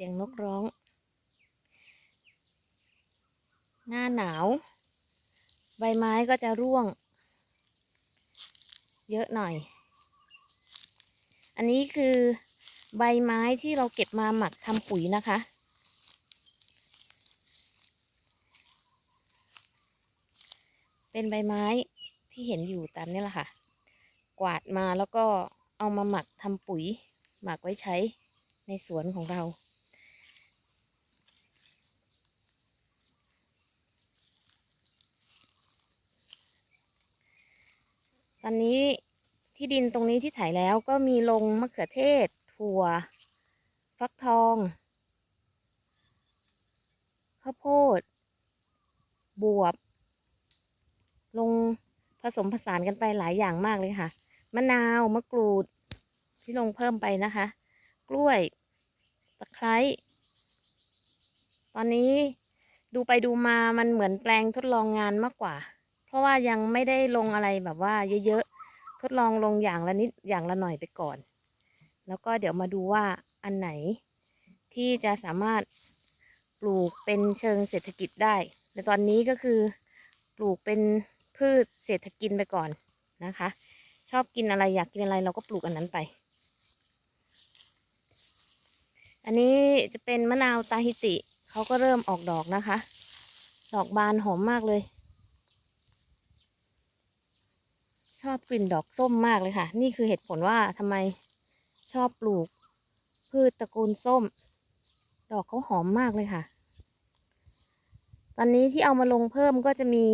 สียงนกร้อง หน้าหนาว ใบไม้ก็จะร่วง เยอะหน่อย อันนี้คือใบไม้ที่เราเก็บมาหมักทำปุ๋ยนะคะ เป็นใบไม้ที่เห็นอยู่ตามนี้แหละค่ะ กวาดมาแล้วก็เอามาหมักทำปุ๋ย หมักไว้ใช้ในสวนของเรา ตอนนี้ที่ดินตรงนี้ที่ไถแล้วก็มีลงมะเขือเทศ ถั่ว ฟักทองข้าวโพด บวบ ลงผสมผสานกันไปหลายอย่างมากเลยค่ะ มะนาวมะกรูด ที่ลงเพิ่มไปนะคะ กล้วยตะไคร้ตอนนี้ดูไปดูมามันเหมือนแปลงทดลองงานมากกว่า เพราะว่ายังไม่ได้ลงอะไรแบบว่าเยอะๆ ทดลองลงอย่างละนิดอย่างละหน่อยไปก่อน แล้วก็เดี๋ยวมาดูว่าอันไหนที่จะสามารถปลูกเป็นเชิงเศรษฐกิจได้ ในตอนนี้ก็คือปลูกเป็นพืชเศรษฐกินไปก่อนนะคะ ชอบกินอะไรอยากกินอะไรเราก็ปลูกอันนั้นไป อันนี้จะเป็นมะนาวตาฮิติเขาก็เริ่มออกดอกนะคะ ดอกบานหอมมากเลย ชอบกลิ่นดอกส้มมากเลยค่ะ นี่คือเหตุผลว่าทำไมชอบปลูก พืชตระกูลส้ม ดอกเขาหอมมากเลยค่ะ ตอนนี้ที่เอามาลงเพิ่มก็จะมี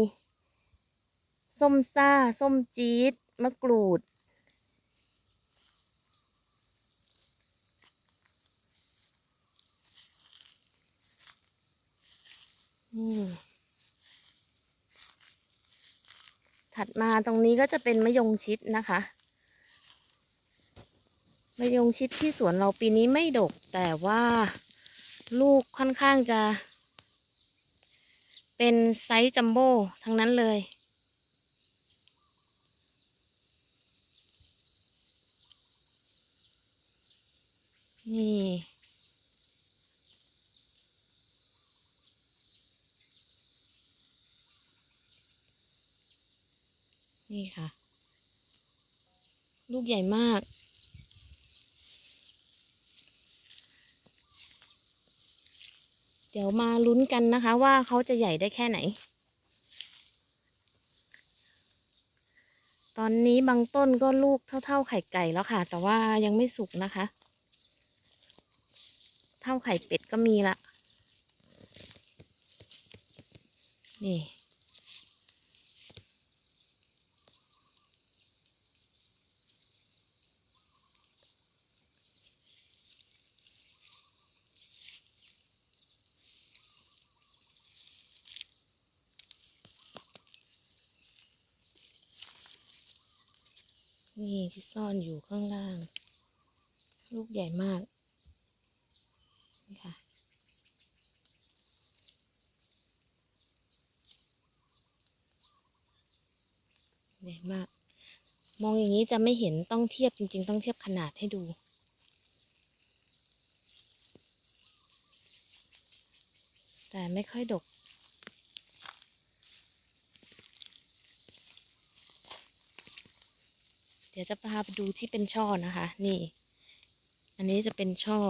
ส้มซ่า ส้มจี๊ด มะกรูด นี่ ถัดมาตรงนี้ก็จะเป็นมะยงชิดนะคะมะยงชิดที่สวนเราปีนี้ไม่ดก แต่ว่าลูกค่อนข้างจะ เป็นไซส์จัมโบ้ทั้งนั้นเลย นี่ นี่ค่ะ ลูกใหญ่มาก เดี๋ยวมาลุ้นกันนะคะว่าเขาจะใหญ่ได้แค่ไหน ตอนนี้บางต้นก็ลูกเท่า ๆ ไข่ไก่แล้วค่ะ แต่ว่ายังไม่สุกนะคะ เท่าไข่เป็ดก็มีละนี่ นี่ที่ซ่อนอยู่ข้างล่าง ลูกใหญ่มาก นี่ค่ะ ใหญ่มาก มองอย่างนี้จะไม่เห็นต้องเทียบจริง ๆ ต้องเทียบขนาดให้ดูแต่ไม่ค่อยดก เดี๋ยวจะพาไปดูที่เป็นช่อนะคะ นี่ อันนี้จะเป็นช่อ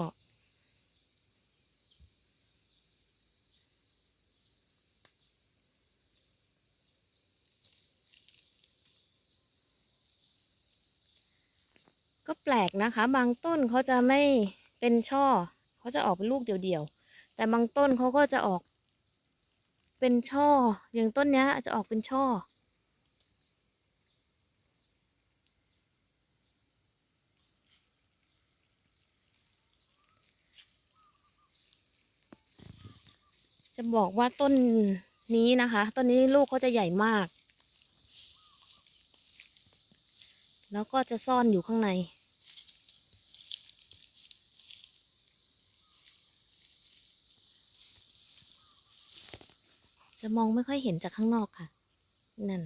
ก็แปลกนะคะ บางต้นเขาจะไม่เป็นช่อ เขาจะออกเป็นลูกเดี่ยวๆ แต่บางต้นเขาก็จะออกเป็นช่อ อย่างต้นนี้จะออกเป็นช่อ จะบอกว่าต้นนี้นะคะ ต้นนี้ลูกเขาจะใหญ่มาก แล้วก็จะซ่อนอยู่ข้างใน จะมองไม่ค่อยเห็นจากข้างนอกค่ะ นั่น